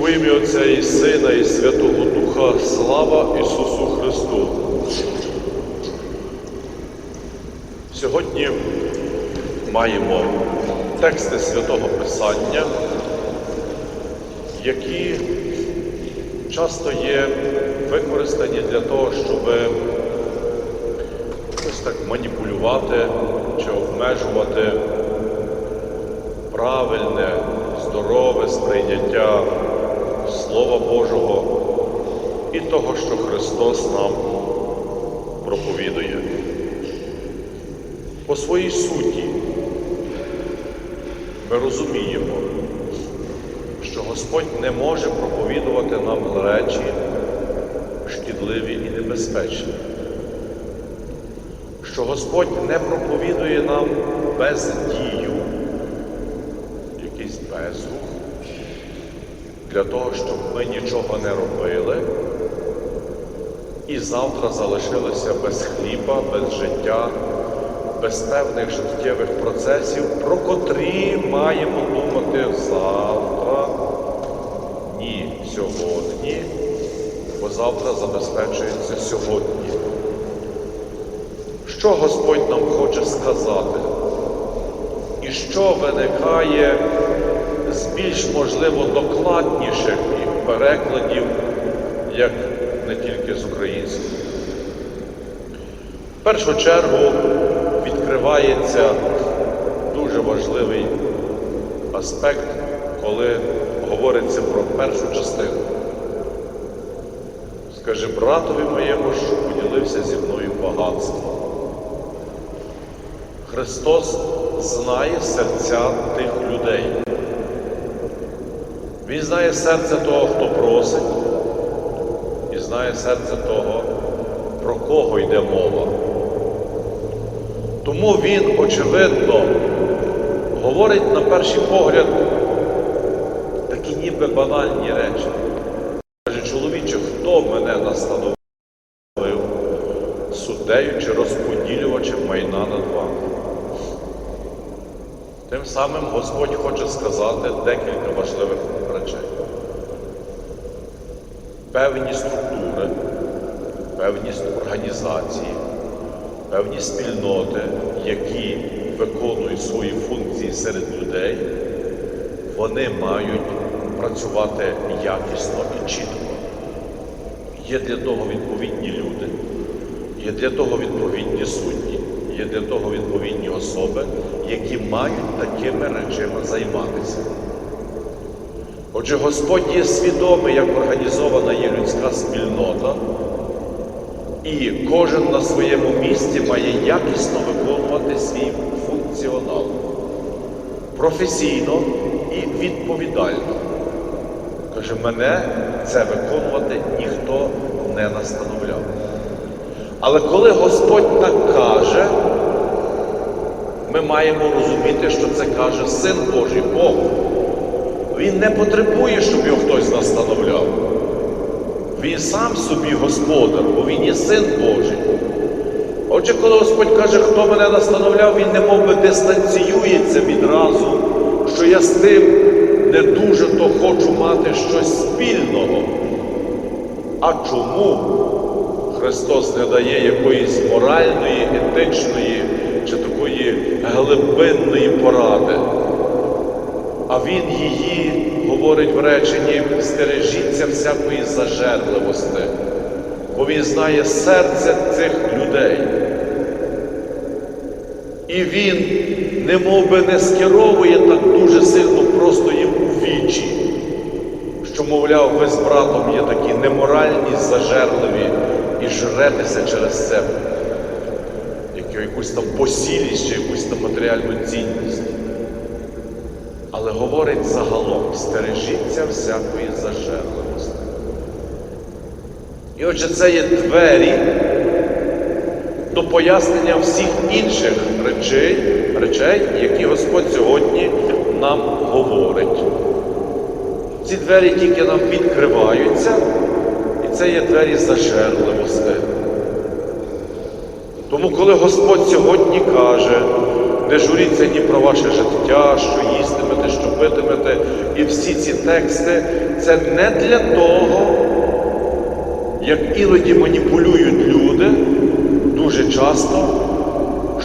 У ім'я Отця і Сина, і Святого Духа, слава Ісусу Христу. Сьогодні маємо тексти Святого Писання, які часто є використані для того, щоб ось так маніпулювати чи обмежувати правильне, здорове сприйняття Слова Божого і того, що Христос нам проповідує. По своїй суті ми розуміємо, що Господь не може проповідувати нам речі шкідливі і небезпечні, що Господь не проповідує нам без дію, якийсь безрух, для того, щоб ми нічого не робили і завтра залишилися без хліба, без життя, без певних життєвих процесів, про котрі маємо думати завтра, ні сьогодні, бо завтра забезпечується сьогодні. Що Господь нам хоче сказати? І що виникає більш можливо докладніших перекладів, як не тільки з української. В першу чергу відкривається дуже важливий аспект, коли говориться про першу частину. Скажи братові моєму, що поділився зі мною багатством. Христос знає серця тих людей. Він знає серце того, хто просить, і знає серце того, про кого йде мова. Тому він, очевидно, говорить на перший погляд такі ніби банальні речі. Каже, чоловіче, хто мене настановив суддею чи розподілювачем майна над вами? Тим самим Господь хоче сказати декілька важливих речей. Певні структури, певні організації, певні спільноти, які виконують свої функції серед людей, вони мають працювати якісно і чітко. Є для того відповідні люди, є для того відповідні судді, є для того відповідні особи, які мають такими речами займатися. Отже, Господь є свідомий, як організована є людська спільнота, і кожен на своєму місці має якісно виконувати свій функціонал професійно і відповідально. Каже, мене це виконувати ніхто не настановляв. Але коли Господь так каже, ми маємо розуміти, що це каже Син Божий Бог. Він не потребує, щоб його хтось настановляв. Він сам собі господар, бо він є син Божий. Отже, коли Господь каже, хто мене настановляв, він не мов би дистанціюється відразу, що я з тим не дуже то хочу мати щось спільного. А чому Христос не дає якоїсь моральної, етичної чи такої глибинної поради? А Він її говорить в реченні, стережіться всякої зажерливості, бо Він знає серце цих людей. І він не би, не скеровує так дуже сильно просто їм у вічі, що, мовляв, ви з братом є такі неморальні, зажерливі і жретеся через це, як якусь там посілість чи якусь там матеріальну цінність. Але говорить загалом, стережіться всякої зажерливості. І отже, це є двері до пояснення всіх інших речей, речей, які Господь сьогодні нам говорить. Ці двері тільки нам відкриваються, і це є двері зажерливості. Тому, коли Господь сьогодні каже, не журіться ні про ваше життя, що їстимете, що питимете. І всі ці тексти це не для того, як іноді маніпулюють люди дуже часто,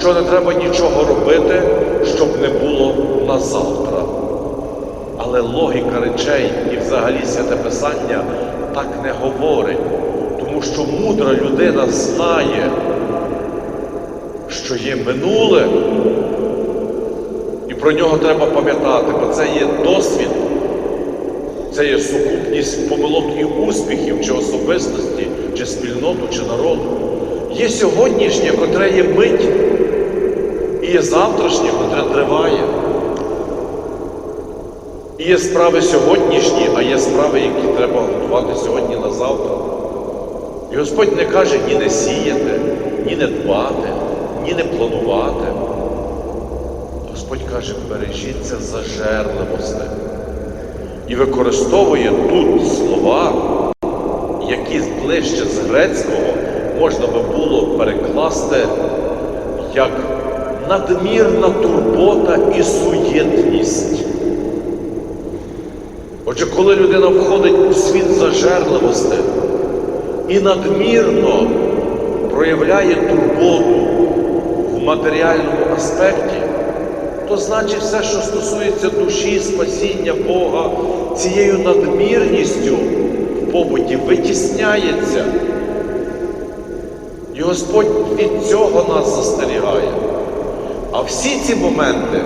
що не треба нічого робити, щоб не було на завтра. Але логіка речей і взагалі святе Писання так не говорить, тому що мудра людина знає, що є минуле, про нього треба пам'ятати, бо це є досвід, це є сукупність помилок і успіхів, чи особистості, чи спільноту, чи народу. Є сьогоднішнє, котре є мить, і є завтрашнє, котре триває. І є справи сьогоднішні, а є справи, які треба готувати сьогодні на завтра. І Господь не каже ні не сіяти, ні не дбати, ні не планувати. Господь каже, бережіться зажерливости. І використовує тут слова, які ближче з грецького можна би було перекласти як надмірна турбота і суєтність. Отже, коли людина входить у світ зажерливості і надмірно проявляє турботу в матеріальному аспекті, то значить все, що стосується душі, спасіння Бога, цією надмірністю в побуті витісняється. І Господь від цього нас застерігає. А всі ці моменти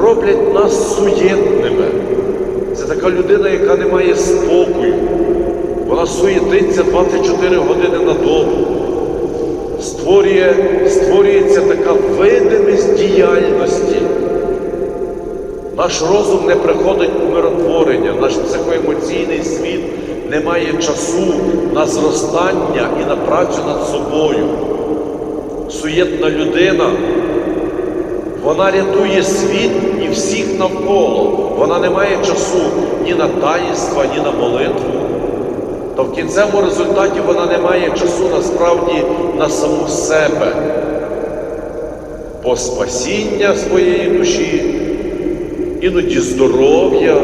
роблять нас суєтними. Це така людина, яка не має спокою. Вона суєтиться 24 години на добу. Створює, створюється така видимість діяльності. Наш розум не приходить у миротворення, наш психоемоційний світ не має часу на зростання і на працю над собою. Суєтна людина, вона рятує світ і всіх навколо. Вона не має часу ні на таїнства, ні на молитву. То в кінцевому результаті вона не має часу насправді на саму себе. По спасіння своєї душі, іноді здоров'я,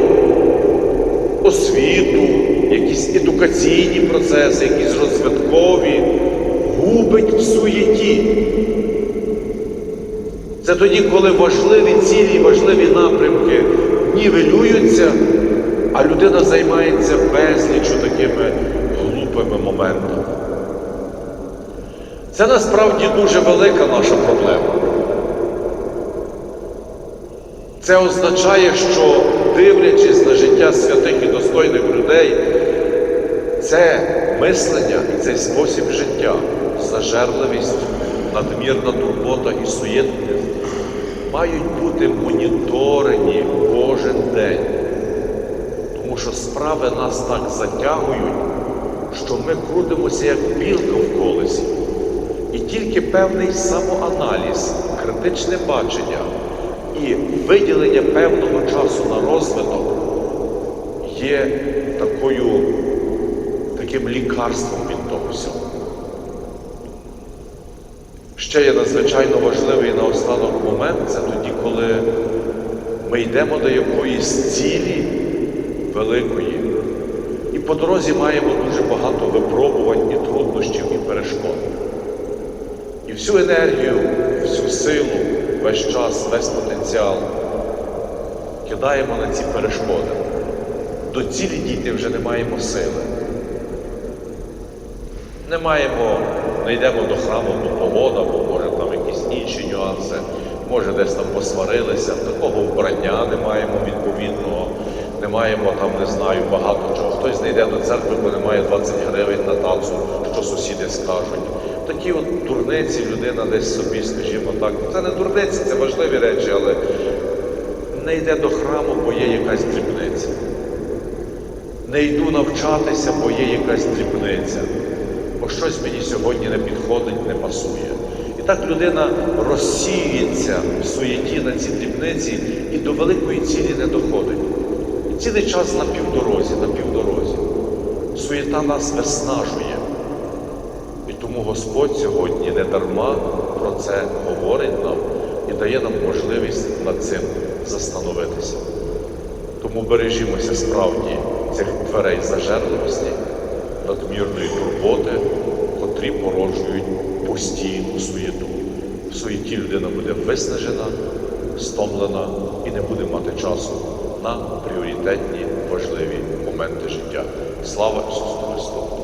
освіту, якісь едукаційні процеси, якісь розвиткові, губить в суєті. Це тоді, коли важливі цілі, важливі напрямки нівелюються, а людина займається безлічу такими глупими моментами. Це насправді дуже велика наша проблема. Це означає, що дивлячись на життя святих і достойних людей, це мислення і цей спосіб життя, зажерливість, надмірна турбота і суєтність мають бути моніторені кожен день. Тому що справи нас так затягують, що ми крутимося як білка в колесі. І тільки певний самоаналіз, критичне бачення і виділення певного часу на розвиток є такою, таким лікарством від того всього. Ще є надзвичайно важливий наостанок момент це тоді, коли ми йдемо до якоїсь цілі великої, і по дорозі маємо дуже багато випробувань і труднощів і перешкод. Всю енергію, всю силу, весь час, весь потенціал кидаємо на ці перешкоди. До цілі дійти вже не маємо сили. Не маємо, не йдемо до храму, бо погода, бо може там якісь інші нюанси, може десь там посварилися, такого вбрання не маємо відповідного, не маємо там, не знаю, багато чого. Хтось не йде до церкви, бо немає 20 гривень на танцю, що сусіди скажуть. Такі от дурниці людина десь собі, скажімо так. Це не дурниці, це важливі речі, але не йде до храму, бо є якась дрібниця. Не йду навчатися, бо є якась дрібниця. Бо щось мені сьогодні не підходить, не пасує. І так людина розсіюється в суєті на ці дрібниці і до великої цілі не доходить. І цілий час на півдорозі, на півдорозі. Суєта нас виснажує. Тому Господь сьогодні не дарма про це говорить нам і дає нам можливість над цим застановитися. Тому бережімося справді цих дверей зажерливості, надмірної турботи, котрі породжують постійну суєту. В суєті людина буде виснажена, стомлена і не буде мати часу на пріоритетні важливі моменти життя. Слава Ісусу Христу!